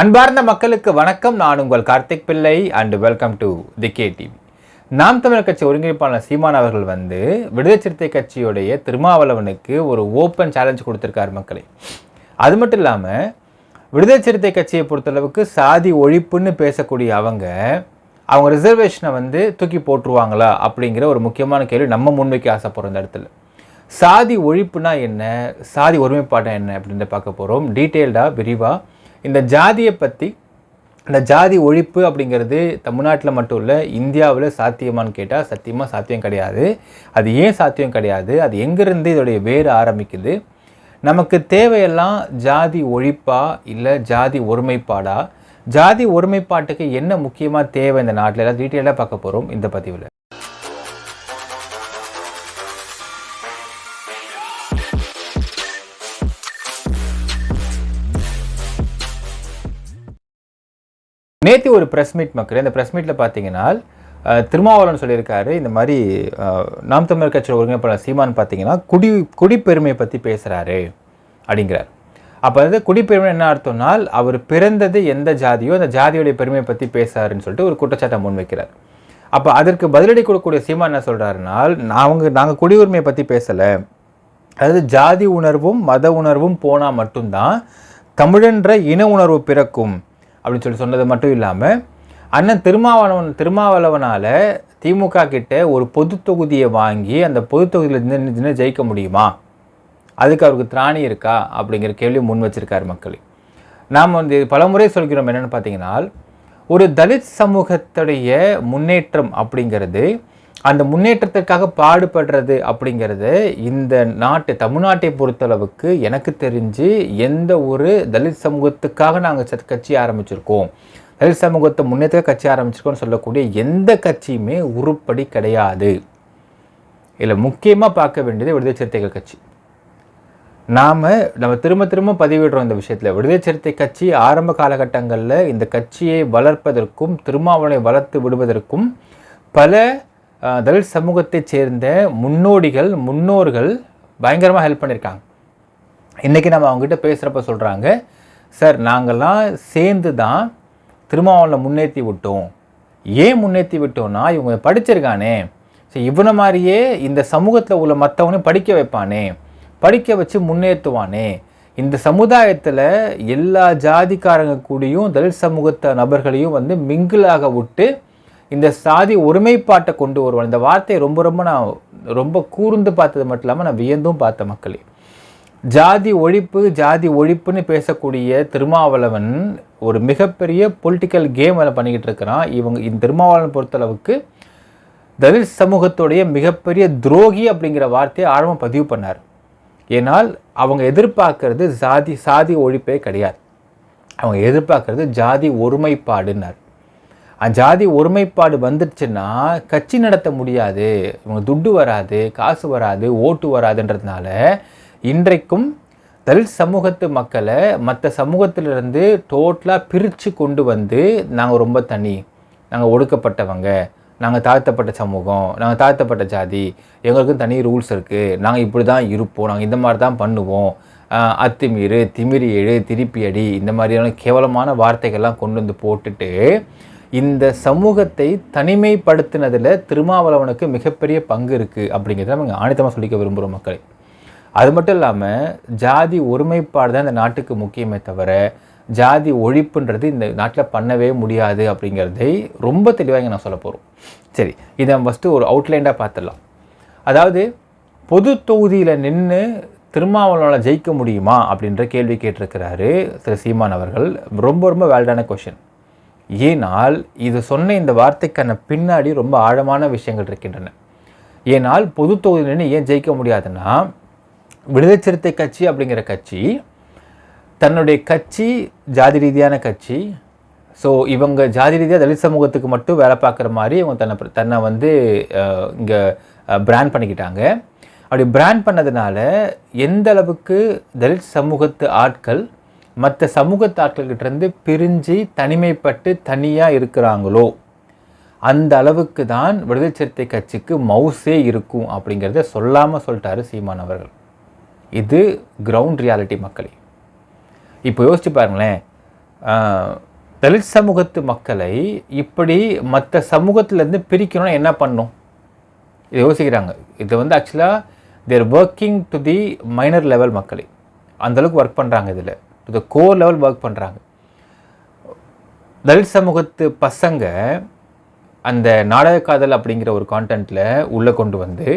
அன்பார்ந்த மக்களுக்கு வணக்கம். நான் உங்கள் Karthik Pillai and welcome to the K TV Naam Tamilar Katchi ஒருங்கிணைப்பாளர் சீமான் அவர்கள் வந்து விடுதலை சிறுத்தை கட்சியுடைய திருமாவளவனுக்கு ஒரு ஓப்பன் சேலஞ்ச் கொடுத்துருக்காரு மக்களை. அது மட்டும் இல்லாமல் விடுதலை சிறுத்தை கட்சியை பொறுத்தளவுக்கு சாதி ஒழிப்புன்னு பேசக்கூடிய அவங்க அவங்க ரிசர்வேஷனை வந்து தூக்கி போட்டுருவாங்களா அப்படிங்கிற ஒரு முக்கியமான கேள்வி நம்ம முன்வைக்க ஆசைப்படுறோம் இந்த இடத்துல. சாதி ஒழிப்புனா என்ன? சாதி ஒருமைப்பாடு என்ன அப்படின்றத பார்க்க போகிறோம் டீட்டெயில்டாக விரிவாக இந்த ஜாதியை பற்றி இந்த ஜாதி ஒழிப்பு அப்படிங்கிறது தமிழ்நாட்டில் மட்டும் இல்லை இந்தியாவில் சாத்தியமான்னு கேட்டால் சத்தியமாக சாத்தியம் கிடையாது. அது ஏன் சாத்தியம் கிடையாது? அது எங்கேருந்து இதோடைய வேறு ஆரம்பிக்குது? நமக்கு தேவையெல்லாம் ஜாதி ஒழிப்பா இல்லை ஜாதி ஒருமைப்பாடா? ஜாதி ஒருமைப்பாட்டுக்கு என்ன முக்கியமாக தேவை இந்த நாட்டில்? எல்லாம் டீட்டெயிலாக பார்க்க போகிறோம் இந்த பதிவில். நேற்று ஒரு ப்ரெஸ் மீட் மக்கள் இந்த ப்ரெஸ் மீட்டில் பார்த்தீங்கன்னா திருமாவளவன் சொல்லியிருக்காரு இந்த மாதிரி நாம் தமிழர் கட்சியில் ஒருங்கிணைப்பாளர் சீமான் பார்த்தீங்கன்னா குடி குடிப்பெருமையை பற்றி பேசுகிறாரு அப்படிங்கிறார். அப்போ வந்து குடிப்பெருமை என்ன அர்த்தம்னால் அவர் பிறந்தது எந்த ஜாதியோ அந்த ஜாதியோடைய பெருமையை பற்றி பேசுறாருன்னு சொல்லிட்டு ஒரு குற்றச்சாட்டை முன்வைக்கிறார் அப்போ அதற்கு பதிலடி கொடுக்கக்கூடிய சீமா என்ன சொல்கிறாருனால் அவங்க நாங்கள் குடியுரிமையை பற்றி பேசலை. அதாவது ஜாதி உணர்வும் மத உணர்வும் போனால் மட்டும்தான் தமிழன்ற இன உணர்வு பிறக்கும். அப்படின்னு சொல்லி சொன்னது மட்டும் இல்லாமல் அண்ணன் திருமாவளவன் திருமாவளவனால் திமுக கிட்ட ஒரு பொது தொகுதியை வாங்கி அந்த பொது தொகுதியில் நின்று நின்று ஜெயிக்க முடியுமா? அதுக்கு அவருக்கு திராணி இருக்கா? அப்படிங்கிற கேள்வி முன் வச்சிருக்காரு மக்கள். நாம் வந்து பலமுறை சொல்கிறோம் என்னென்னு பார்த்தீங்கன்னா ஒரு தலித் சமூகத்துடைய முன்னேற்றம் அப்படிங்கிறது அந்த முன்னேற்றத்திற்காக பாடுபடுறது அப்படிங்கிறது இந்த நாட்டு தமிழ்நாட்டை பொறுத்தளவுக்கு எனக்கு தெரிஞ்சு எந்த ஒரு தலித் சமூகத்துக்காக நாங்கள் கட்சி ஆரம்பிச்சிருக்கோம். தலித் சமூகத்தை முன்னேற்ற கட்சி ஆரம்பிச்சிருக்கோம்னு சொல்லக்கூடிய எந்த கட்சியுமே உருப்படி கிடையாது. இதில் முக்கியமாக பார்க்க வேண்டியது விடுதலை சிறுத்தைகள் கட்சி. நாம் நம்ம திரும்ப திரும்ப பதிவிடுறோம் இந்த விஷயத்தில். விடுதலை சிறுத்தை கட்சி ஆரம்ப காலகட்டங்களில் இந்த கட்சியை வளர்ப்பதற்கும் திருமாவளை வளர்த்து விடுவதற்கும் பல தலித் சமூகத்தை சேர்ந்த முன்னோடிகள் முன்னோர்கள் பயங்கரமாக ஹெல்ப் பண்ணியிருக்காங்க இன்றைக்கி நம்ம அவங்ககிட்ட பேசுகிறப்ப சொல்கிறாங்க சார் நாங்கள்லாம் சேர்ந்து தான் திருமாவளவனை முன்னேற்றி விட்டோம். ஏன் முன்னேற்றி விட்டோம்னா இவங்க படிச்சிருக்கானே. சரி இவனை மாதிரியே இந்த சமூகத்தில் உள்ள மற்றவனையும் படிக்க வைப்பானே. படிக்க வச்சு முன்னேற்றுவானே. இந்த சமுதாயத்தில் எல்லா ஜாதிக்காரங்க கூடயும் தலித் சமூகத்த நபர்களையும் வந்து மிங்கிளாக விட்டு இந்த சாதி ஒருமைப்பாட்டை கொண்டு வருவான். இந்த வார்த்தையை ரொம்ப ரொம்ப நான் ரொம்ப கூர்ந்து பார்த்தது மட்டும் இல்லாமல் நான் வியந்தும் பார்த்த மக்களே. ஜாதி ஒழிப்பு ஜாதி ஒழிப்புன்னு பேசக்கூடிய திருமாவளவன் ஒரு மிகப்பெரிய பொலிட்டிக்கல் கேம் அதில் பண்ணிக்கிட்டு இருக்கிறான். இவங்க இந்த திருமாவளவன் பொறுத்தளவுக்கு தலித் சமூகத்துடைய மிகப்பெரிய துரோகி அப்படிங்கிற வார்த்தையை ஆழமாக பதிவு பண்ணார். ஏனால் அவங்க எதிர்பார்க்கறது ஜாதி சாதி ஒழிப்பே கிடையாது. அவங்க எதிர்பார்க்கறது ஜாதி ஒருமைப்பாடுன்னார். ஜாதி ஒருமைப்பாடு வந்துடுச்சுன்னா கட்சி நடத்த முடியாது. இவங்க துட்டு வராது காசு வராது ஓட்டு வராதுன்றதுனால இன்றைக்கும் தலித் சமூகத்து மக்களை மற்ற சமூகத்திலிருந்து டோட்டலாக பிரித்து கொண்டு வந்து நாங்கள் ரொம்ப தனி. நாங்கள் ஒடுக்கப்பட்டவங்க. நாங்கள் தாழ்த்தப்பட்ட சமூகம். நாங்கள் தாழ்த்தப்பட்ட ஜாதி. எங்களுக்கும் தனி ரூல்ஸ் இருக்குது நாங்கள் இப்படி தான் இருப்போம். நாங்கள் இந்த மாதிரி தான் பண்ணுவோம் அத்துமீறு திமிரி எழு திருப்பி அடி இந்த மாதிரியான கேவலமான வார்த்தைகள்லாம் கொண்டு வந்து போட்டுட்டு இந்த சமூகத்தை தனிமைப்படுத்தினதில் திருமாவளவனுக்கு மிகப்பெரிய பங்கு இருக்குது அப்படிங்கிறத நம்ம ஆணித்தமாக சொல்லிக்க விரும்புகிறோம் மக்களை. அது மட்டும் இல்லாமல் ஜாதி ஒருமைப்பாடு தான் இந்த நாட்டுக்கு முக்கியமே தவிர ஜாதி ஒழிப்புன்றது இந்த நாட்டில் பண்ணவே முடியாது அப்படிங்கிறதை ரொம்ப தெளிவாக இங்கே நான் சொல்ல போகிறோம் சரி இதை நம்ம ஃபஸ்ட்டு ஒரு அவுட்லைண்டாக பார்த்துடலாம் அதாவது பொது தொகுதியில் நின்று திருமாவளவனால் ஜெயிக்க முடியுமா அப்படின்ற கேள்வி கேட்டிருக்கிறாரு திரு சீமான் அவர்கள். ரொம்ப ரொம்ப வேல்டான கொஷின் ஏனால் இது சொன்ன இந்த வார்த்தைக்கான பின்னாடி ரொம்ப ஆழமான விஷயங்கள் இருக்கின்றன. ஏனால் பொது தொகுதியினு ஏன் ஜெயிக்க முடியாதுன்னா விடுதலை சிறுத்தை கட்சி அப்படிங்கிற கட்சி தன்னுடைய கட்சி ஜாதி ரீதியான கட்சி ஸோ இவங்க ஜாதி ரீதியாக தலித் சமூகத்துக்கு மட்டும் வேலை பார்க்குற மாதிரி இவங்க தன்னை தன்னை வந்து இங்கே பிராண்ட் பண்ணிக்கிட்டாங்க. அப்படி பிராண்ட் பண்ணதுனால எந்த அளவுக்கு தலித் சமூகத்து ஆட்கள் மற்ற சமூகத்து இருந்து பிரிஞ்சு தனிமைப்பட்டு தனியாக இருக்கிறாங்களோ? அந்த அளவுக்கு தான் விடுதலை சிறுத்தை கட்சிக்கு மவுஸே இருக்கும் அப்படிங்கிறத சொல்லாமல் சொல்லிட்டாரு சீமான் அவர்கள். இது கிரவுண்ட் ரியாலிட்டி மக்களே. இப்போ யோசிச்சு பாருங்களேன். தலித் சமூகத்து மக்களை இப்படி மற்ற சமூகத்திலேருந்து பிரிக்கணும்னா என்ன பண்ணும்? இதை யோசிக்கிறாங்க. இது வந்து ஆக்சுவலாக there working to the minor level மக்களே. அந்தளவுக்கு ஒர்க் பண்ணுறாங்க இதில். To the core level work பண்ணுறாங்க தலித் சமூகத்து பசங்க அந்த நாடக காதல் அப்படிங்கிற ஒரு கான்டென்ட்டில் உள்ளே கொண்டு வந்து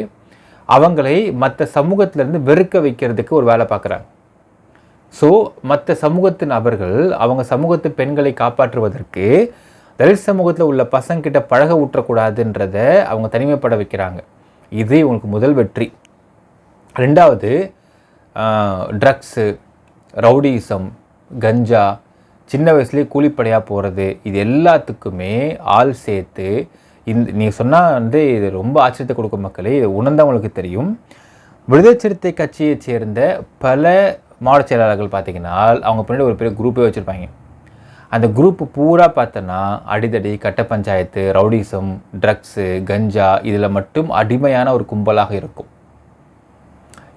அவங்களை மற்ற சமூகத்திலேருந்து வெறுக்க வைக்கிறதுக்கு ஒரு வேலை பார்க்குறாங்க. ஸோ மற்ற சமூகத்து நபர்கள் அவங்க சமூகத்து பெண்களை காப்பாற்றுவதற்கு தலித் சமூகத்தில் உள்ள பசங்கிட்ட பழக ஊற்றக்கூடாதுன்றத அவங்க தனிமைப்பட வைக்கிறாங்க. இது இவங்களுக்கு முதல் வெற்றி. ரெண்டாவது ட்ரக்ஸு ரவுடிசம் கஞ்சா சின்ன வயசுலேயே கூலிப்படையாக போகிறது இது எல்லாத்துக்குமே ஆள் சேர்த்து இந்த நீங்கள் சொன்னால் வந்து இது ரொம்ப ஆச்சரியத்தை கொடுக்கும் மக்களே இது உணர்ந்தவங்களுக்கு தெரியும். விடுதலை சிறுத்தை கட்சியை சேர்ந்த பல மாவட்ட செயலாளர்கள் பார்த்தீங்கன்னா அவங்க பின்னாடி ஒரு பெரிய குரூப்பே வச்சுருப்பாங்க. அந்த குரூப்பு பூரா பார்த்தோன்னா அடிதடி கட்ட பஞ்சாயத்து ரவுடிசம் ட்ரக்ஸு கஞ்சா இதில் மட்டும் அடிமையான ஒரு கும்பலாக இருக்கும்.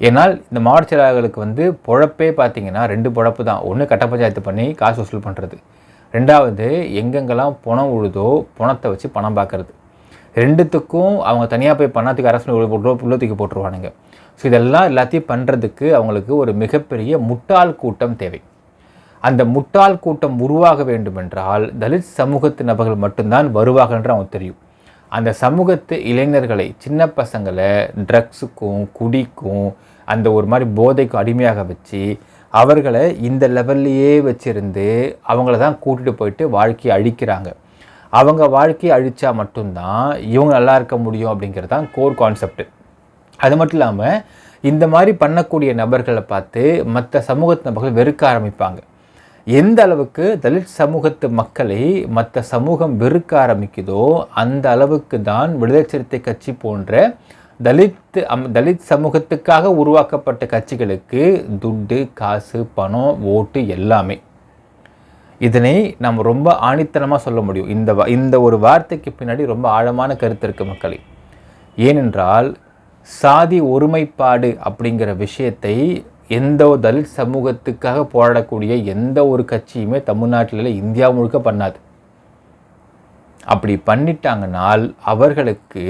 ஏன்னால் இந்த மாவட்ட செயலாளர்களுக்கு வந்து பொழப்பே பார்த்தீங்கன்னா ரெண்டு பொழப்பு தான். ஒன்று கட்ட பஞ்சாயத்து பண்ணி காசு வசூல் பண்ணுறது ரெண்டாவது எங்கெங்கெல்லாம் பணம் உழுதோ பணத்தை வச்சு பணம் பார்க்குறது ரெண்டுத்துக்கும் அவங்க தனியாக போய் பணத்துக்கு அரசு உள்ள தூக்கி போட்டுருவானுங்க. ஸோ இதெல்லாம் எல்லாத்தையும் பண்ணுறதுக்கு அவங்களுக்கு ஒரு மிகப்பெரிய முட்டாள் கூட்டம் தேவை. அந்த முட்டாள் கூட்டம் உருவாக வேண்டுமென்றால் தலித் சமூகத்து நபர்கள் மட்டும்தான் வருவாகன்ற அவங்க தெரியும். அந்த சமூகத்து இளைஞர்களை சின்ன பசங்களை ட்ரக்ஸுக்கும் குடிக்கும் அந்த ஒரு மாதிரி போதைக்கும் அடிமையாக வச்சு அவர்களை இந்த லெவல்லையே வச்சுருந்து அவங்கள தான் கூட்டிகிட்டு போயிட்டு வாழ்க்கையை அழிக்கிறாங்க. அவங்க வாழ்க்கையை அழித்தா மட்டும்தான் இவங்க நல்லா இருக்க முடியும் அப்படிங்கிறது தான் கோர் கான்செப்ட் அது மட்டும் இல்லாமல் இந்த மாதிரி பண்ணக்கூடிய நபர்களை பார்த்து மற்ற சமூகத்து நபர்கள் வெறுக்க ஆரம்பிப்பாங்க. எந்த அளவுக்கு தலித் சமூகத்து மக்களை மற்ற சமூகம் வெறுக்க ஆரம்பிக்குதோ அந்த அளவுக்கு தான் விடுதலை சிறுத்தை கட்சி போன்ற தலித் அம் தலித் சமூகத்துக்காக உருவாக்கப்பட்ட கட்சிகளுக்கு துட்டு காசு பணம் ஓட்டு எல்லாமே. இதனை நம்ம ரொம்ப ஆணித்தனமாக சொல்ல முடியும். இந்த இந்த ஒரு வார்த்தைக்கு பின்னாடி ரொம்ப ஆழமான கருத்து இருக்குது மக்களை. ஏனென்றால் சாதி ஒருமைப்பாடு அப்படிங்கிற விஷயத்தை எந்த ஒரு தலித் சமூகத்துக்காக போராடக்கூடிய எந்த ஒரு கட்சியுமே தமிழ்நாட்டில் இந்தியா முழுக்க பண்ணாது. அப்படி பண்ணிட்டாங்கனால் அவர்களுக்கு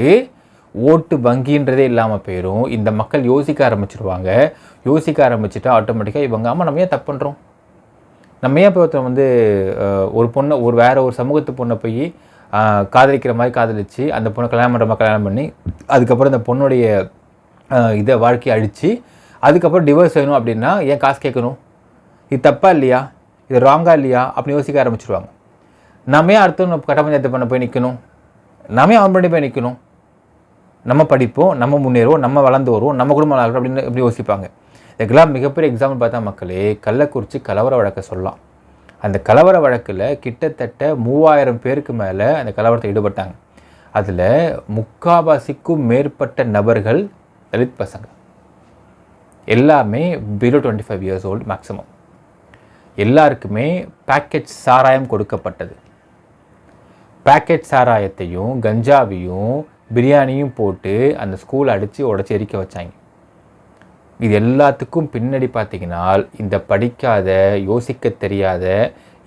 ஓட்டு வங்கின்றதே இல்லாமல் போயிடும் இந்த மக்கள் யோசிக்க ஆரம்பிச்சிருவாங்க. யோசிக்க ஆரம்பிச்சுட்டா ஆட்டோமேட்டிக்காக இவங்க ஆமாம் நம்ம ஏன் தப்பு பண்ணுறோம் நம்ம ஏன் இப்போ வந்து ஒரு பொண்ணை ஒரு வேறு ஒரு சமூகத்து பொண்ணை போய் காதலிக்கிற மாதிரி காதலிச்சு அந்த பொண்ணை கல்யாணம் பண்ணுற மாதிரி கல்யாணம் பண்ணி அதுக்கப்புறம் இந்த பொண்ணுடைய இதை வாழ்க்கையை அழித்து அதுக்கப்புறம் டிவோர்ஸ் வேணும் அப்படின்னா ஏன் காசு கேட்கணும்? இது தப்பாக இல்லையா? இது ராங்காக இல்லையா? அப்படின்னு யோசிக்க ஆரம்பிச்சிடுவாங்க நம்ம ஏன் அடுத்தவங்க கட்ட பஞ்சாயத்து பண்ண போய் நிற்கணும் நம்ம அவன் பண்ணி போய் நிற்கணும் நம்ம படிப்போம் நம்ம முன்னேறுவோம் நம்ம வளர்ந்து வருவோம் நம்ம குடும்பம் வளர்கிறோம் அப்படின்னு எப்படி யோசிப்பாங்க. இதுக்கெல்லாம் மிகப்பெரிய எக்ஸாம்பிள் பார்த்தா மக்களே கள்ளக்குறிச்சி கலவர வழக்கை சொல்லலாம். அந்த கலவர வழக்கில் கிட்டத்தட்ட மூவாயிரம் பேருக்கு மேலே அந்த கலவரத்தை ஈடுபட்டாங்க. அதில் முக்காவாசிக்கும் மேற்பட்ட நபர்கள் தலித் பசங்க. எல்லாமே below twenty five years old maximum எல்லாருக்குமே பேக்கெட் சாராயம் கொடுக்கப்பட்டது. பேக்கெட் சாராயத்தையும் கஞ்சாவையும் பிரியாணியும் போட்டு அந்த ஸ்கூல் அடித்து உடச்சி எரிக்க வச்சாங்க. இது எல்லாத்துக்கும் பின்னாடி பார்த்தீங்கன்னா இந்த படிக்காத யோசிக்க தெரியாத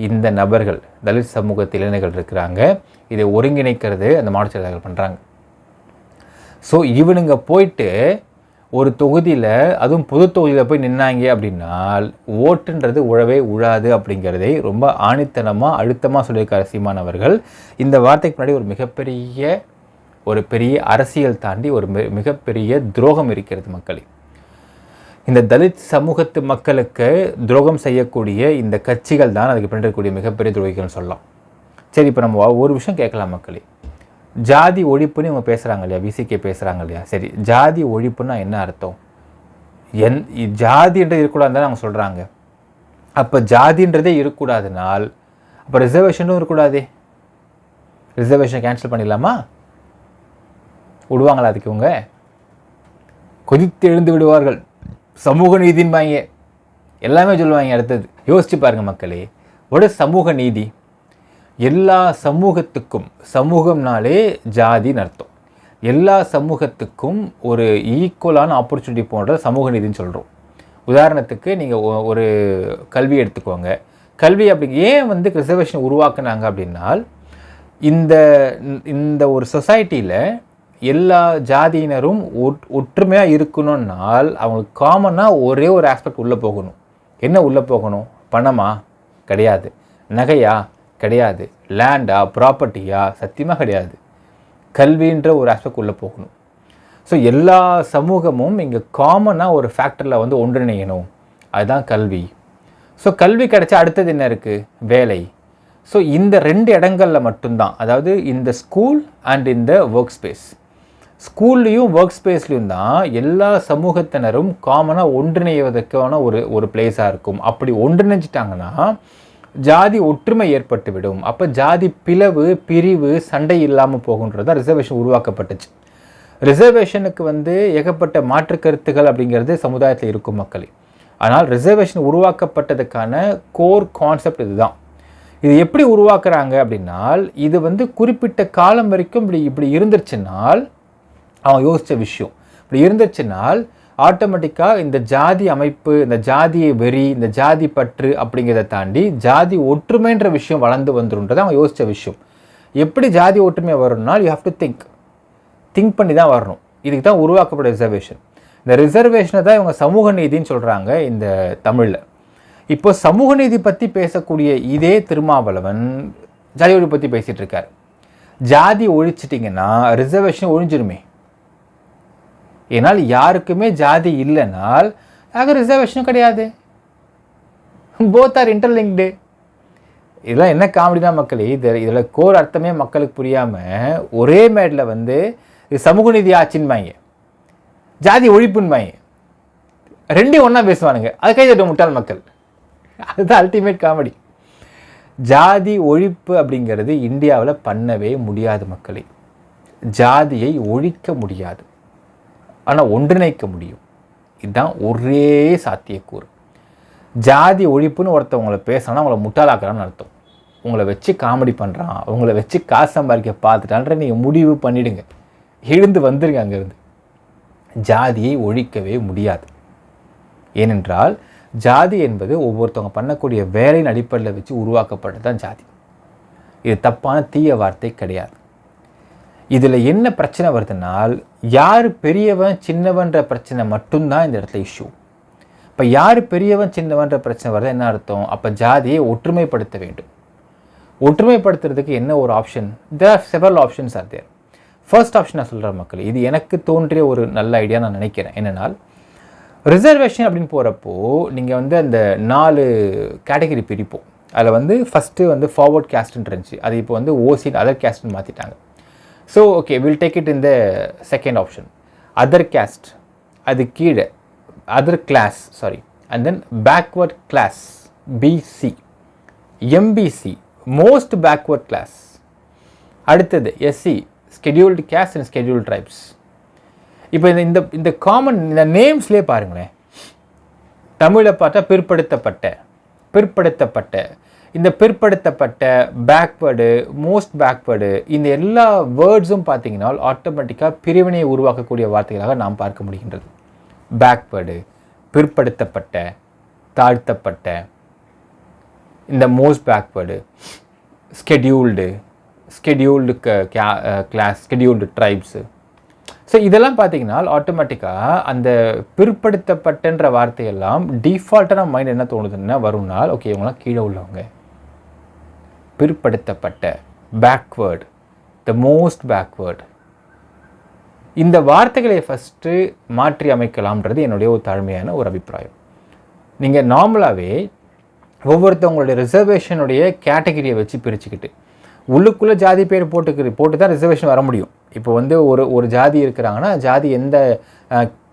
இந்த நபர்கள் தலித் சமூகத்து இளைஞர்கள் இருக்கிறாங்க. இதை ஒருங்கிணைக்கிறது அந்த மாவட்ட செயலாளர்கள் பண்ணுறாங்க ஸோ இவனுங்க போயிட்டு ஒரு தொகுதியில் அதுவும் பொது தொகுதியில் போய் நின்னாங்க அப்படின்னால் ஓட்டுன்றது உழவே உழாது அப்படிங்கிறதை ரொம்ப ஆணித்தனமாக அழுத்தமாக சொல்லியிருக்கார் சீமான் அவர்கள். இந்த வார்த்தைக்கு முன்னாடி ஒரு மிகப்பெரிய ஒரு பெரிய அரசியல் தாண்டி ஒரு மிகப்பெரிய துரோகம் இருக்கிறது மக்களே. இந்த தலித் சமூகத்து மக்களுக்கு துரோகம் செய்யக்கூடிய இந்த கட்சிகள் தான் அதுக்கு பின்னாடி மிகப்பெரிய துரோகிகள்னு சொல்லலாம். சரி இப்போ நம்ம ஒரு விஷயம் கேட்கலாம் மக்களே. ஜாதி ஒழிப்புன்னு இவங்க பேசுகிறாங்க இல்லையா? விசிகே பேசுகிறாங்க இல்லையா? சரி ஜாதி ஒழிப்புன்னா என்ன அர்த்தம்? என் ஜாதின்றது இருக்கக்கூடாதுன்னு தான் அவங்க சொல்கிறாங்க அப்போ ஜாதின்றதே இருக்கக்கூடாதுனால் அப்போ ரிசர்வேஷனும் இருக்கக்கூடாதே. ரிசர்வேஷன் கேன்சல் பண்ணிடலாமா? விடுவாங்களா அதுக்கு இவங்க? கொதித்து எழுந்து விடுவார்கள். சமூக நீதின்பாங்க எல்லாமே சொல்லுவாங்க அடுத்தது. யோசிச்சு பாருங்கள் மக்களே. ஒரு சமூக நீதி எல்லா சமூகத்துக்கும் சமூகம்னாலே ஜாதின்னு அர்த்தம். எல்லா சமூகத்துக்கும் ஒரு ஈக்குவலான ஆப்பர்ச்சுனிட்டி போன்ற சமூக நீதினு சொல்கிறோம் உதாரணத்துக்கு நீங்கள் ஒரு கல்வி எடுத்துக்கோங்க. கல்வி அப்படி ஏன் வந்து ரிசர்வேஷன் உருவாக்குனாங்க அப்படின்னால் இந்த இந்த ஒரு சொசைட்டியில் எல்லா ஜாதியினரும் ஒற்றுமையாக இருக்கணும்னால் அவங்களுக்கு காமனாக ஒரே ஒரு ஆஸ்பெக்ட் உள்ளே போகணும். என்ன உள்ளே போகணும்? பணமா? கிடையாது. நகையா? கிடையாது. லேண்டா ப்ராப்பர்ட்டியா சத்தியமாக கிடையாது. கல்வின்ற ஒரு ஆஸ்பெக்ட் உள்ளே போகணும். ஸோ எல்லா சமூகமும் இங்கே காமனாக ஒரு ஃபேக்டரில் வந்து ஒன்றிணையணும். அதுதான் கல்வி. ஸோ கல்வி கிடைச்சா அடுத்தது என்ன இருக்குது வேலை. ஸோ இந்த ரெண்டு இடங்களில் மட்டும்தான். அதாவது இந்த ஸ்கூல் அண்ட் இந்த ஒர்க் ஸ்பேஸ் ஸ்கூல்லையும் ஒர்க் ஸ்பேஸ்லையும் தான் எல்லா சமூகத்தினரும் காமனாக ஒன்றிணைவதற்கான ஒரு ஒரு பிளேஸாக இருக்கும். அப்படி ஒன்றிணைஞ்சிட்டாங்கன்னா ஜாதி ஒற்றுமை ஏற்பட்டுவிடும். அப்போ ஜாதி பிளவு பிரிவு சண்டை இல்லாமல் போகுன்றது தான் ரிசர்வேஷன் உருவாக்கப்பட்டுச்சு. ரிசர்வேஷனுக்கு வந்து ஏகப்பட்ட மாற்று கருத்துகள் அப்படிங்கிறது சமுதாயத்தில் இருக்கும் மக்களே. ஆனால் ரிசர்வேஷன் உருவாக்கப்பட்டதுக்கான கோர் கான்செப்ட் இதுதான். இது எப்படி உருவாக்குறாங்க அப்படின்னால் இது வந்து குறிப்பிட்ட காலம் வரைக்கும் இப்படி இப்படி இருந்துருச்சுனால் அவன் யோசித்த விஷயம். இப்படி இருந்துச்சுனால் ஆட்டோமேட்டிக்காக இந்த ஜாதி அமைப்பு இந்த ஜாதி வெறி இந்த ஜாதி பற்று அப்படிங்கிறத தாண்டி ஜாதி ஒற்றுமைன்ற விஷயம் வளர்ந்து வந்துருன்றது அவங்க யோசித்த விஷயம். எப்படி ஜாதி ஒற்றுமை வரும்னால் you have to think think பண்ணி தான் வரணும். இதுக்கு தான் உருவாக்கப்பட்ட ரிசர்வேஷன் இந்த ரிசர்வேஷனை தான் இவங்க சமூக நீதின்னு சொல்கிறாங்க இந்த தமிழில். இப்போ சமூக நீதி பற்றி பேசக்கூடிய இதே திருமாவளவன் ஜாதி ஒழி பற்றி பேசிகிட்டு இருக்கார். ஜாதி ஒழிச்சிட்டிங்கன்னா ரிசர்வேஷன் ஒழிஞ்சிருமே. ஏன்னால் யாருக்குமே ஜாதி இல்லைனால் ஆக ரிசர்வேஷனும் கிடையாது. போத் ஆர் இன்டர்லிங்க்டு இதெல்லாம் என்ன காமெடினா மக்களே இது இதில் கோர் அர்த்தமே மக்களுக்கு புரியாமல் ஒரே மேடில் வந்து சமூக நீதி ஆட்சின்பாங்க ஜாதி ஒழிப்புன்பாங்க ரெண்டையும் ஒன்றா பேசுவானுங்க. அது கைதட்ட முட்டாள் மக்கள். அதுதான் அல்டிமேட் காமெடி ஜாதி ஒழிப்பு அப்படிங்கிறது இந்தியாவில் பண்ணவே முடியாது மக்களே. ஜாதியை ஒழிக்க முடியாது. ஆனால் ஒன்றிணைக்க முடியும். இதுதான் ஒரே சாத்தியக்கூறு. ஜாதி ஒழிப்புன்னு ஒருத்தவங்களை பேசினா அவங்கள முட்டாளாக்குறான்னு அர்த்தம். உங்களை வச்சு காமெடி பண்ணுறான் உங்களை வச்சு காசு சம்பாதிக்க பார்த்துட்டான்ற நீங்கள் முடிவு பண்ணிவிடுங்க எழுந்து வந்துருங்க அங்கேருந்து. ஜாதியை ஒழிக்கவே முடியாது. ஏனென்றால் ஜாதி என்பது ஒவ்வொருத்தவங்க பண்ணக்கூடிய வேலையின் அடிப்படையில் வச்சு உருவாக்கப்பட்டது தான் ஜாதி. இது தப்பான தீய வார்த்தை கிடையாது. இதில் என்ன பிரச்சனை வருதுனால் யார் பெரியவன் சின்னவன்ற பிரச்சனை மட்டும்தான் இந்த இடத்துல இஷ்யூ இப்போ யார் பெரியவன் சின்னவன்ற பிரச்சனை வருது என்ன அர்த்தம்? அப்போ ஜாதியை ஒற்றுமைப்படுத்த வேண்டும். ஒற்றுமைப்படுத்துறதுக்கு என்ன ஒரு option there are several options are there first option நான் சொல்கிற மக்கள் இது எனக்கு தோன்றிய ஒரு நல்ல ஐடியா நான் நினைக்கிறேன். என்னென்னால் ரிசர்வேஷன் அப்படின்னு போகிறப்போ நீங்கள் வந்து அந்த நாலு கேட்டகரி பிரிப்போம். அதில் வந்து ஃபஸ்ட்டு வந்து ஃபார்வர்ட் கேஸ்ட்னு இருந்துச்சு. அது இப்போ வந்து ஓசின் அதர் கேஸ்ட்னு மாற்றிட்டாங்க so okay will take it in the second option other caste அது கீழே other class sorry and then backward class BC MBC most backward class அடுத்தது SC scheduled caste and schedule tribes இப்போ இந்த இந்த இந்த காமன் இந்த நேம்ஸ்லேயே பாருங்களேன். தமிழை பார்த்தா பிற்படுத்தப்பட்ட பிற்படுத்தப்பட்ட இந்த பிற்படுத்தப்பட்ட பேக்வேர்டு மோஸ்ட் பேக்வேர்டு இந்த எல்லா வேர்ட்ஸும் பார்த்தீங்கன்னா ஆட்டோமேட்டிக்காக பிரிவினையை உருவாக்கக்கூடிய வார்த்தைகளாக நாம் பார்க்க முடிகின்றது. பேக்வேர்டு பிற்படுத்தப்பட்ட தாழ்த்தப்பட்ட இந்த most backward scheduled scheduled class scheduled tribes so இதெல்லாம் பார்த்தீங்கன்னா ஆட்டோமேட்டிக்காக அந்த பிற்படுத்தப்பட்டன்ற வார்த்தையெல்லாம் டிஃபால்ட்டான மைண்ட் என்ன தோணுதுன்னா வரும்னால் ஓகே இவங்களாம் கீழே உள்ளவங்க. பிற்படுத்தப்பட்ட பேக்வேர்டு த மோஸ்ட் பேக்வேர்டு இந்த வார்த்தைகளை ஃபஸ்ட்டு மாற்றி அமைக்கலாம்ன்றது என்னுடைய ஒரு தாழ்மையான ஒரு அபிப்பிராயம். நீங்கள் நார்மலாகவே ஒவ்வொருத்தவங்களுடைய ரிசர்வேஷனுடைய கேட்டகிரியை வச்சு பிரிச்சுக்கிட்டு உள்ளுக்குள்ளே ஜாதி பேர் போட்டுக்கு போட்டு தான் ரிசர்வேஷன் வர முடியும். இப்போ வந்து ஒரு ஒரு ஜாதி இருக்கிறாங்கன்னா ஜாதி எந்த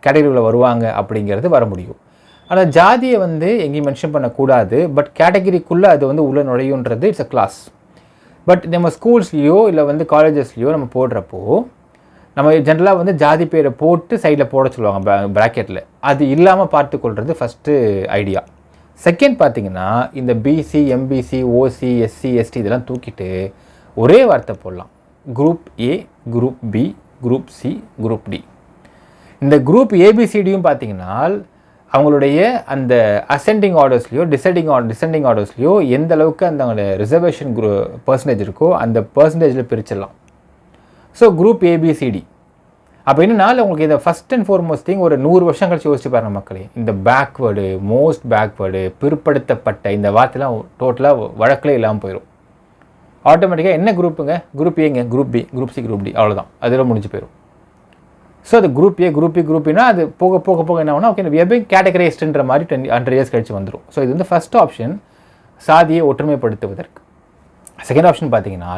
கேட்டகரியில் வருவாங்க அப்படிங்கிறது வர முடியும். ஆனால் ஜாதியை வந்து எங்கேயும் மென்ஷன் பண்ணக்கூடாது பட் கேட்டகிரிக்குள்ளே அது வந்து உள்ளே நுழையுன்றது இட்ஸ் அ கிளாஸ் பட் நம்ம ஸ்கூல்ஸ்லேயோ இல்லை வந்து காலேஜஸ்லேயோ நம்ம போடுறப்போ நம்ம ஜென்ரலாக வந்து ஜாதி பேரை போட்டு சைடில் போட சொல்லுவாங்க ப்ராக்கெட்டில் அது இல்லாமல் பார்த்துக்கொள்வது ஃபஸ்ட்டு ஐடியா செகண்ட் பார்த்தீங்கன்னா இந்த BC MBC OC SC ST இதெல்லாம் தூக்கிட்டு ஒரே வார்த்தை போடலாம். Group A group B group C group D இந்த குரூப் ஏபிசிடியும் பார்த்தீங்கன்னா அவங்களுடைய அந்த அசெண்டிங் ஆர்டர்ஸ்லையோ டிசைடிங் ஆர் டிசெண்டிங் ஆர்டர்ஸ்லையோ எந்த அளவுக்கு அந்த அவங்களோட ரிசர்வேஷன் குரூ பர்சன்டேஜ் இருக்கோ அந்த பர்சன்டேஜில் பிரிச்சிடலாம். ஸோ குரூப் ஏபிசிடி அப்போ என்னன்னா உங்களுக்கு இதை ஃபஸ்ட் அண்ட் ஃபார்மோஸ்ட் திங் ஒரு நூறு வருஷம் கழிச்சு யோசிச்சு பாருங்கள் மக்களே. இந்த பேக்வேர்டு மோஸ்ட் பேக்வேர்டு பிற்படுத்தப்பட்ட இந்த வார்த்தைலாம் டோட்டலாக வழக்கில் இல்லாமல் போயிடும் ஆட்டோமேட்டிக்காக என்ன குரூப்புங்க குரூப் ஏங்க group B group C group D அவ்வளோதான் அதில் முடிஞ்சு போயிடும் ஸோ அது group A group B group பினா அது போக போக போக என்ன ஆகும்னா ஓகே வி பி கேட்டகரைஸ்டுன்ற மாதிரி டென் ஹண்ட்ரட் இயர்ஸ் கழிச்சு வந்துடும் ஸோ இது வந்து ஃபஸ்ட் ஆப்ஷன் சாதியை ஒற்றுமைப்படுத்துவதற்கு. செகண்ட் ஆப்ஷன் பார்த்தீங்கன்னா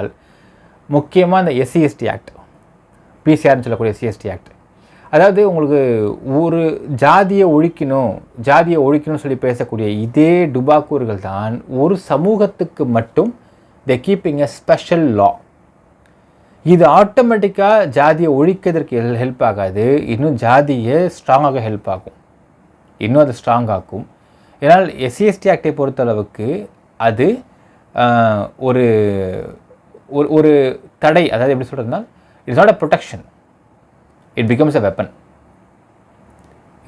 முக்கியமாக இந்த எஸ்சிஎஸ்டி ஆக்ட் பிசிஆர்னு சொல்லக்கூடிய எஸ்சிஎஸ்டி ஆக்ட் அதாவது உங்களுக்கு ஒரு ஜாதியை ஒழிக்கணும் ஜாதியை ஒழிக்கணும்னு சொல்லி பேசக்கூடிய இதே டுபாக்கூர்கள் தான் ஒரு சமூகத்துக்கு மட்டும் த கீப்பிங் எ ஸ்பெஷல் லா இது ஆட்டோமேட்டிக்காக ஜாதியை ஒழிக்கிறதுக்கு ஹெல்ப் ஆகாது. இன்னும் ஜாதியை ஸ்ட்ராங்காக ஹெல்ப் ஆகும். இன்னும் அது ஸ்ட்ராங் ஆக்கும். ஏன்னால் எஸ்சிஎஸ்டி ஆக்டை பொறுத்தளவுக்கு அது ஒரு ஒரு ஒரு தடை. அதாவது எப்படி சொல்கிறதுனா it's not a protection it becomes a weapon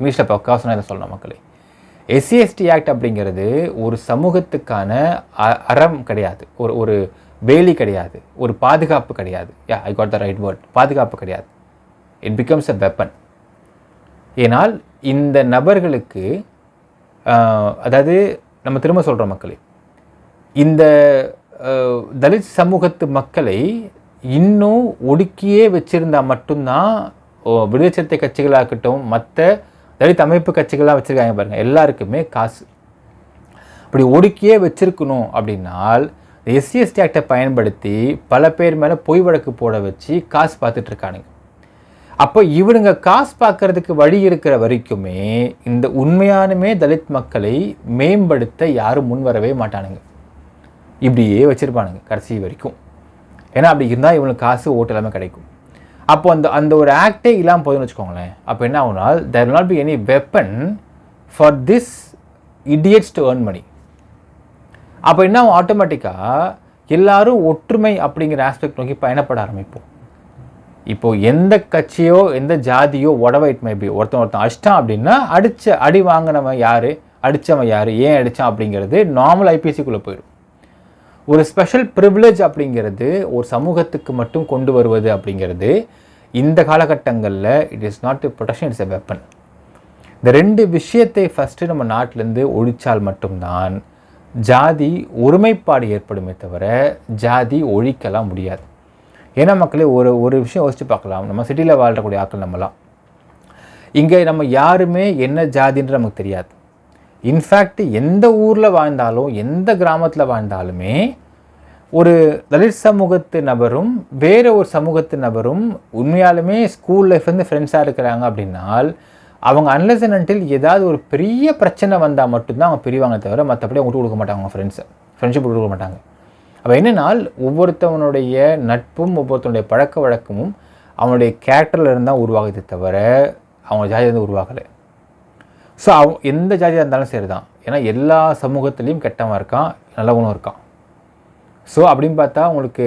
இங்கிலீஷில் பக்கா சொன்னால் இதை சொல்லணும் மக்களே. எஸ்சிஎஸ்டி ஆக்ட் அப்படிங்கிறது ஒரு சமூகத்துக்கான அ- அறம் கிடையாது. ஒரு ஒரு வேலி கிடையாது. ஒரு பாதுகாப்பு கிடையாது. Yeah I got the right word பாதுகாப்பு கிடையாது. இட் பிகம்ஸ் அ வெப்பன் ஏனால் இந்த நபர்களுக்கு அதாவது நம்ம திரும்ப சொல்கிறோம் மக்களே இந்த தலித் சமூகத்து மக்களை இன்னும் ஒடுக்கியே வச்சுருந்தால் மட்டும்தான் ஓ, விடுதலை சிறுத்தை கட்சிகளாக இருக்கட்டும் மற்ற தலித் அமைப்பு கட்சிகளாக வச்சுருக்காங்க பாருங்கள் எல்லாருக்குமே காசு. அப்படி ஒடுக்கியே வச்சுருக்கணும் அப்படின்னால் எஸ்சி எஸ்டி ஆக்டை பயன்படுத்தி பல பேர் மேலே பொய் வழக்கு போட வச்சு காசு பார்த்துட்டு இருக்கானுங்க. அப்போ இவனுங்க காசு பார்க்கறதுக்கு வழி இருக்கிற வரைக்குமே இந்த உண்மையானுமே தலித் மக்களை மேம்படுத்த யாரும் முன் வரவே மாட்டானுங்க. இப்படியே வச்சுருப்பானுங்க கடைசி வரைக்கும். ஏன்னா அப்படி இருந்தால் இவனுக்கு காசு ஓட்டு எல்லாமே கிடைக்கும். அப்போ அந்த அந்த ஒரு ஆக்டே இல்லாமல் போதும்னு வச்சுக்கோங்களேன். அப்போ என்ன ஆகுனால் there not be any weapon for this idiots to earn money அப்போ என்ன ஆட்டோமேட்டிக்காக எல்லாரும் ஒற்றுமை அப்படிங்கிற ஆஸ்பெக்ட் நோக்கி பயணப்பட ஆரம்பிப்போம். இப்போது எந்த கட்சியோ எந்த ஜாதியோ உடவை இட் மே பி ஒருத்தன் ஒருத்தன் அடிச்சிட்டான் அப்படின்னா அடித்த அடி வாங்கினவன் யார்? அடித்தவன் யார்? ஏன் அடித்தான் அப்படிங்கிறது நார்மல் ஐபிசிக்குள்ளே போயிடும். ஒரு ஸ்பெஷல் ப்ரிவிலேஜ் அப்படிங்கிறது ஒரு சமூகத்துக்கு மட்டும் கொண்டு வருவது அப்படிங்கிறது இந்த காலகட்டங்களில் it is not protection it's a weapon இந்த ரெண்டு விஷயத்தை ஃபஸ்ட்டு நம்ம நாட்டிலேருந்து ஒழிச்சால் மட்டும்தான் ஜாதி ஒருமைப்பாடு ஏற்படுமே தவிர ஜாதி ஒழிக்கலாம் முடியாது. ஏன்னா மக்களே ஒரு ஒரு விஷயம் யோசிச்சு பார்க்கலாம். நம்ம சிட்டியில் வாழ்கிறக்கூடிய ஆட்கள் நம்மலாம். இங்கே நம்ம யாருமே என்ன ஜாதின்ற நமக்கு தெரியாது. இன்ஃபேக்ட் எந்த ஊரில் வாழ்ந்தாலும் எந்த கிராமத்தில் வாழ்ந்தாலுமே ஒரு தலித் சமூகத்து நபரும் வேறு ஒரு சமூகத்து நபரும் உண்மையாலுமே ஸ்கூல் லைஃப் வந்து ஃப்ரெண்ட்ஸாக இருக்கிறாங்க அப்படின்னால் அவங்க அன்லஸ் அன்டில் ஏதாவது ஒரு பெரிய பிரச்சனை வந்தால் மட்டும்தான் அவங்க பிரிவாங்க தவிர மற்றபடி அவங்க விட்டு கொடுக்க மாட்டாங்க அவங்க ஃப்ரெண்ட்ஸை ஃப்ரெண்ட்ஷிப் கொடுக்க மாட்டாங்க. அப்போ என்னென்னா ஒவ்வொருத்தவனுடைய நட்பும் ஒவ்வொருத்தனுடைய பழக்க வழக்கமும் அவனுடைய கேரக்டரில் இருந்தால் உருவாகுதே தவிர அவங்க ஜாதியிலேருந்து உருவாகலை. ஸோ அவ எந்த ஜாதியாக இருந்தாலும் சரி தான் ஏன்னா எல்லா சமூகத்துலேயும் கெட்டவன் இருக்கான் நல்லவனும் இருக்கான். ஸோ அப்படின்னு பார்த்தா உங்களுக்கு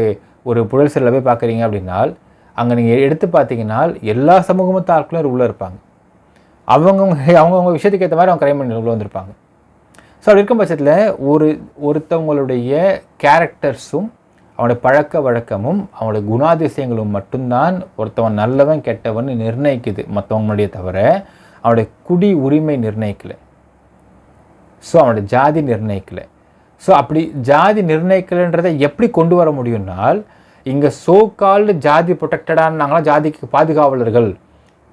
ஒரு புழல் செல்ல போய் பார்க்குறீங்க அப்படின்னால் அங்கே நீங்கள் எடுத்து பார்த்தீங்கன்னா எல்லா சமூகமும் ஆட்களும் உள்ளே இருப்பாங்க. அவங்கவுங்க அவங்கவுங்க விஷயத்துக்கு ஏற்ற மாதிரி அவங்க கிரைம் பண்ணி உள்ளே வந்திருப்பாங்க. ஸோ அப்படி இருக்கும் பட்சத்தில் ஒரு ஒருத்தவங்களுடைய கேரக்டர்ஸும் அவனுடைய பழக்க வழக்கமும் அவனுடைய குணாதிசயங்களும் மட்டும்தான் ஒருத்தவன் நல்லவன் கெட்டவன் நிர்ணயிக்குது மற்றவங்களுடைய தவிர அவனுடைய குடி உரிமை நிர்ணயிக்கலை. ஸோ அவனோட ஜாதி நிர்ணயிக்கலை. ஸோ அப்படி ஜாதி நிர்ணயிக்கலைன்றதை எப்படி கொண்டு வர முடியும்னால் இங்கே சோ கால்டு ஜாதி ப்ரொடெக்டடானாங்களா ஜாதிக்கு பாதுகாவலர்கள்?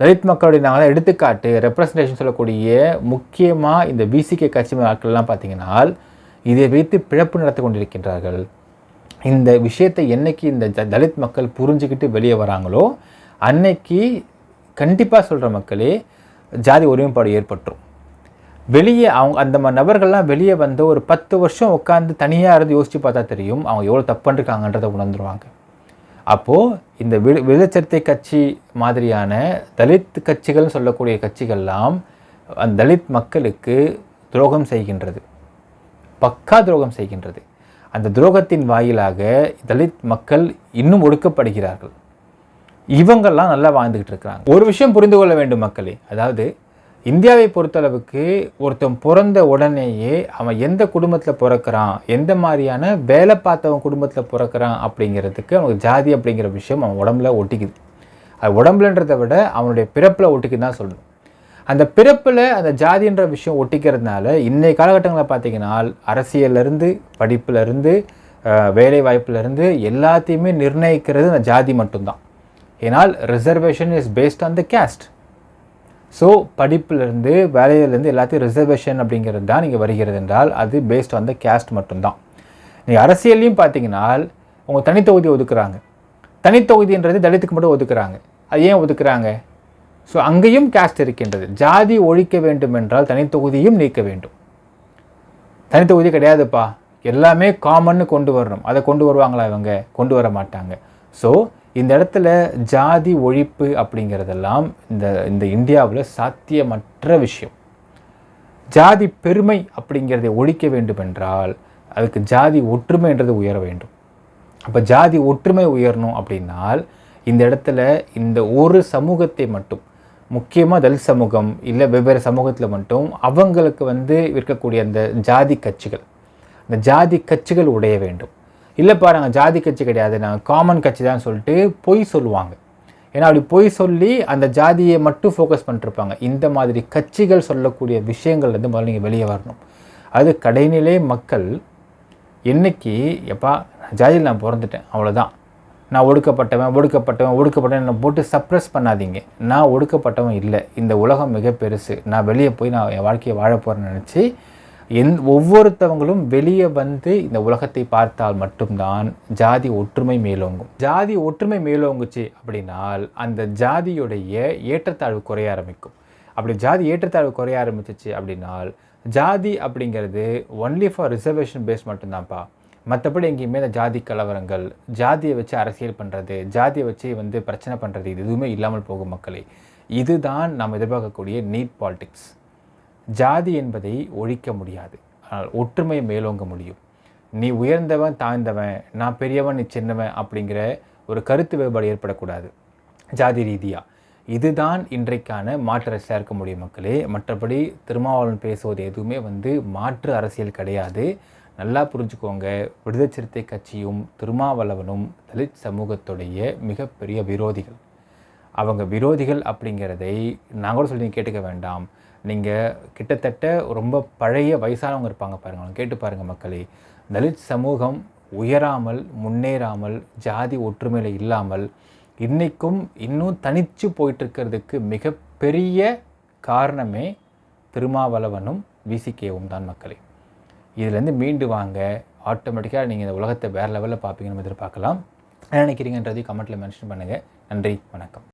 தலித் மக்களுடைய நாங்கள் எடுத்துக்காட்டு ரெப்ரசன்டேஷன் சொல்லக்கூடிய முக்கியமாக இந்த பிசிகே கட்சி ஆட்கள்லாம் பார்த்தீங்கன்னா இதை வைத்து பிழப்பு நடத்தி கொண்டிருக்கின்றார்கள். இந்த விஷயத்தை என்னைக்கு இந்த தலித் மக்கள் புரிஞ்சுக்கிட்டு வெளியே வராங்களோ அன்னைக்கு கண்டிப்பாக சொல்கிற மக்களே ஜாதி ஒருமைப்பாடு ஏற்பட்டுரும். வெளியே அவங்க அந்த மாதிரி நபர்கள்லாம் வெளியே வந்து ஒரு பத்து வருஷம் உட்காந்து தனியாக இருந்து யோசித்து பார்த்தா தெரியும் அவங்க எவ்வளோ தப்பு பண்ணிருக்காங்கன்றதை உணர்ந்துருவாங்க. அப்போது இந்த விடு விடுதலை கட்சி மாதிரியான தலித் கட்சிகள்னு சொல்லக்கூடிய கட்சிகள்லாம் அந்த தலித் மக்களுக்கு துரோகம் செய்கின்றது. பக்கா துரோகம் செய்கின்றது. அந்த துரோகத்தின் வாயிலாக தலித் மக்கள் இன்னும் ஒடுக்கப்படுகிறார்கள். இவங்கெல்லாம் நல்லா வாழ்ந்துக்கிட்டு இருக்கிறாங்க. ஒரு விஷயம் புரிந்து கொள்ள வேண்டும் மக்களே. அதாவது இந்தியாவை பொறுத்தளவுக்கு ஒருத்தன் பிறந்த உடனேயே அவன் எந்த குடும்பத்தில் பிறக்கிறான் எந்த மாதிரியான வேலை பார்த்தவன் குடும்பத்தில் பிறக்கிறான் அப்படிங்கிறதுக்கு அவனுக்கு ஜாதி அப்படிங்கிற விஷயம் அவன் உடம்புல ஒட்டிக்குது. அது உடம்புலன்றதை விட அவனுடைய பிறப்பில் ஒட்டிக்குன்னு தான் சொல்லணும். அந்த பிறப்பில் அந்த ஜாதின்ற விஷயம் ஒட்டிக்கிறதுனால இன்றைய காலகட்டங்களில் பார்த்தீங்கன்னா அரசியல்லேருந்து படிப்புலேருந்து வேலை வாய்ப்புலேருந்து எல்லாத்தையுமே நிர்ணயிக்கிறது அந்த ஜாதி மட்டும்தான். ஏன்னால் reservation is based on the caste so படிப்புலேருந்து வேலையிலேருந்து எல்லாத்தையும் ரிசர்வேஷன் அப்படிங்கிறது தான் நீங்கள் வருகிறது என்றால் அது பேஸ்ட் ஆன் த கேஸ்ட் மட்டும்தான். நீங்கள் அரசியல்லையும் பார்த்தீங்கன்னா உங்கள் தனித்தொகுதி ஒதுக்குறாங்க. தனித்தொகுதின்றது தலித்துக்கு மட்டும் ஒதுக்குறாங்க. அது ஏன் ஒதுக்குறாங்க? ஸோ அங்கேயும் கேஸ்ட் இருக்கின்றது. ஜாதி ஒழிக்க வேண்டும் என்றால் தனித்தொகுதியும் நீக்க வேண்டும். தனித்தொகுதி கிடையாதுப்பா. எல்லாமே காமன்னு கொண்டு வரணும். அதை கொண்டு வருவாங்களா இவங்க? கொண்டு வர மாட்டாங்க. ஸோ இந்த இடத்துல ஜாதி ஒழிப்பு அப்படிங்கிறதெல்லாம் இந்த இந்த இந்தியாவில் சாத்தியமற்ற விஷயம். ஜாதி பெருமை அப்படிங்கிறதை ஒழிக்க வேண்டும் என்றால் அதுக்கு ஜாதி ஒற்றுமைன்றது உயர வேண்டும். அப்போ ஜாதி ஒற்றுமை உயரணும் அப்படின்னால் இந்த இடத்துல இந்த ஒரு சமூகத்தை மட்டும் முக்கியமாக தலித் சமூகம் இல்லை வெவ்வேறு சமூகத்தில் மட்டும் அவங்களுக்கு வந்து இருக்கக்கூடிய அந்த ஜாதி கட்சிகள் அந்த ஜாதி கட்சிகள் உடைய வேண்டும். இல்லை நாங்கள் ஜாதி கட்சி கிடையாது. நாங்கள் காமன் கட்சி தான் சொல்லிட்டு பொய் சொல்லுவாங்க. ஏன்னா அப்படி பொய் சொல்லி அந்த ஜாதியை மட்டும் ஃபோக்கஸ் பண்ணிருப்பாங்க இந்த மாதிரி கட்சிகள் சொல்லக்கூடிய விஷயங்கள் வந்து முதல்ல நீங்கள் வெளியே வரணும். அது கடைநிலை மக்கள் என்னைக்கு எப்பா ஜாதியில் நான் பிறந்துட்டேன் அவ்வளோதான் நான் ஒடுக்கப்பட்டவன் ஒடுக்கப்பட்டவன் ஒடுக்கப்பட்டவன் என்னை போட்டு சப்ரஸ் பண்ணாதீங்க. நான் ஒடுக்கப்பட்டவன் இல்லை. இந்த உலகம் மிக பெருசு நான் வெளியே போய் நான் என் வாழ்க்கையை வாழ போகிறேன்னு நினச்சி எந் ஒவ்வொருத்தவங்களும் வெளியே வந்து இந்த உலகத்தை பார்த்தால் மட்டும்தான் ஜாதி ஒற்றுமை மேலோங்கும். ஜாதி ஒற்றுமை மேலோங்குச்சு அப்படின்னால் அந்த ஜாதியுடைய ஏற்றத்தாழ்வு குறைய ஆரம்பிக்கும். அப்படி ஜாதி ஏற்றத்தாழ்வு குறைய ஆரம்பிச்சிச்சு அப்படின்னால் ஜாதி அப்படிங்கிறது ஒன்லி ஃபார் ரிசர்வேஷன் பேஸ் மட்டும்தான்ப்பா. மற்றபடி எங்கேயுமே இந்த ஜாதி கலவரங்கள் ஜாதியை வச்சு அரசியல் பண்ணுறது ஜாதியை வச்சு வந்து பிரச்சனை பண்ணுறது இது எதுவுமே இல்லாமல் போகும் மக்களே. இதுதான் நாம் எதிர்பார்க்கக்கூடிய நீட் பாலிடிக்ஸ். ஜாதி என்பதை ஒழிக்க முடியாது. ஆனால் ஒற்றுமை மேலோங்க முடியும். நீ உயர்ந்தவன் தாழ்ந்தவன் நான் பெரியவன் நீ சின்னவன் அப்படிங்கிற ஒரு கருத்து வேறுபாடு ஏற்படக்கூடாது. ஜாதி ரீதியாக இதுதான் இன்றைக்கான மாற்று சேர்க்க இருக்க முடியும் மக்களே. மற்றபடி திருமாவளவன் பேசுவது எதுவுமே வந்து மாற்று அரசியல் கிடையாது. நல்லா புரிஞ்சுக்கோங்க. விடுதலை சிறுத்தை கட்சியும் திருமாவளவனும் தலித் சமூகத்துடைய மிகப்பெரிய விரோதிகள். அவங்க விரோதிகள் அப்படிங்கிறதை நாங்களும் சொல்லி கேட்டுக்க வேண்டாம். நீங்கள் கிட்டத்தட்ட ரொம்ப பழைய வயசானவங்க இருப்பாங்க பாருங்கள் கேட்டு பாருங்கள் மக்களே. தலித் சமூகம் உயராமல் முன்னேறாமல் ஜாதி ஒற்றுமையில் இல்லாமல் இன்றைக்கும் இன்னும் தனித்து போயிட்டுருக்கிறதுக்கு மிகப்பெரிய காரணமே திருமாவளவனும் விசிகேவும் தான் மக்களே. இதுலேருந்து மீண்டு வாங்க. ஆட்டோமேட்டிக்காக நீங்கள் இந்த உலகத்தை வேறு லெவலில் பார்ப்பீங்கன்னு எதிர்பார்க்கலாம். என்ன நினைக்கிறீங்கன்றதையும் கமெண்ட்டில் மென்ஷன் பண்ணுங்கள் நன்றி வணக்கம்.